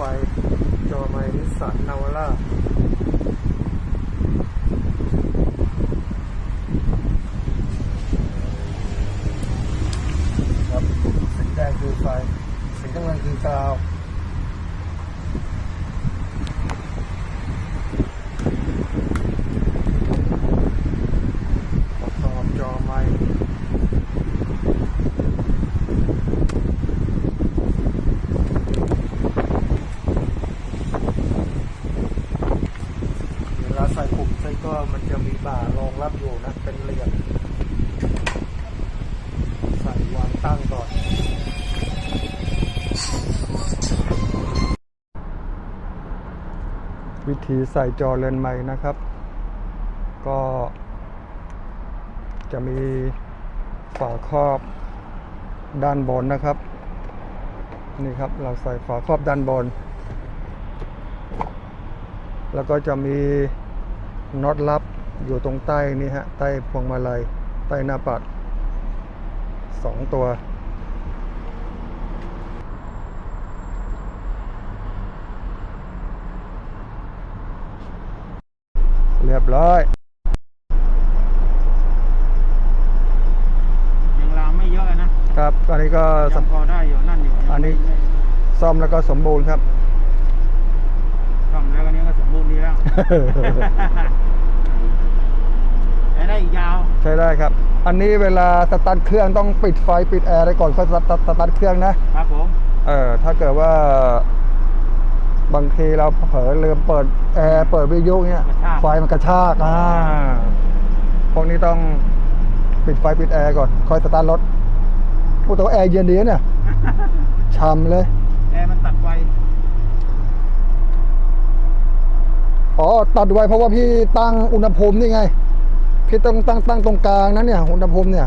ไฟจอไมนิสสันนาวาร่าครับสีแดงคือไฟ สีน้ำเงินคือกาว ใส่ปุ่มใส่ก็มันจะมีบ่ารองรับอยู่นะเป็นเหลี่ยมใส่วางตั้งก่อนวิธีใส่จอเลนใหม่นะครับ ก็จะมีฝาครอบด้านบนนะครับ นี่ครับเราใส่ฝาครอบด้านบน แล้วก็จะมี น็อตลับอยู่ตรงใต้นี่ฮะ ใต้พวงมาลัย ใต้หน้าปัดสองตัว เรียบร้อยยังรามไม่เยอะนะ ครับ อันนี้ก็ยังพอได้อยู่นั่นอยู่อันนี้ไม่ซ่อมแล้วก็สมบูรณ์ครับซ่อมแล้วก็นี้ก็สมบูรณ์ดีแล้ว ใช้ได้อีกยาว ใช้ได้ครับ อันนี้เวลาสตาร์ทเครื่องต้องปิดไฟปิดแอร์ไว้ก่อนค่อยสตาร์ทสตาร์ทเครื่องนะ ครับผม เออถ้าเกิดว่า บางทีเราเผลอลืมเปิดแอร์เปิดวิทยุเนี่ยไฟมันกระชากอ่าพวกนี้ต้องปิดไฟปิดแอร์ก่อนค่อยสตาร์ทรถพูดแต่ว่าแอร์เย็นดีนะเนี่ยช่ำเลย แอร์มันตัดไวอ๋อตัดไว้เพราะว่าพี่ตั้งอุณหภูมินี่ไง พี่ต้องตั้งตั้งตรงกลางนะเนี่ยอุณหภูมิเนี่ย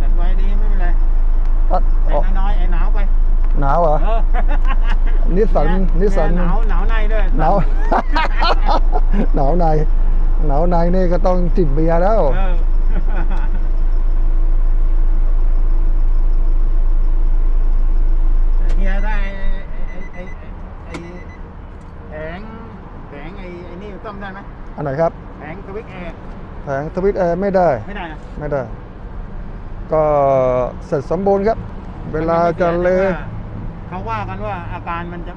ตัดไวดีไม่เป็นไรตัดแต่อ๋อน้อยๆไอ้หนาวไปหนาวเหรอเออนิสสันนิสสันหนาวหนาวในด้วยหนาวหนาวในหนาวในนี่ก็ต้องจิบเบียร์แล้วเออเฮียได้ไอ้ไอ้ไอ้ไอ้แผงแผงไอ้ไอ้นี่ซ่อมได้ไหมอันไหนครับแผงสวิตช์แอร์แผงสวิตช์แอร์ไม่ได้ ไม่ได้นะไม่ได้ ก็เสร็จสมบูรณ์ครับ เวลาจะเลยเขาว่ากันว่าอาการมันจะ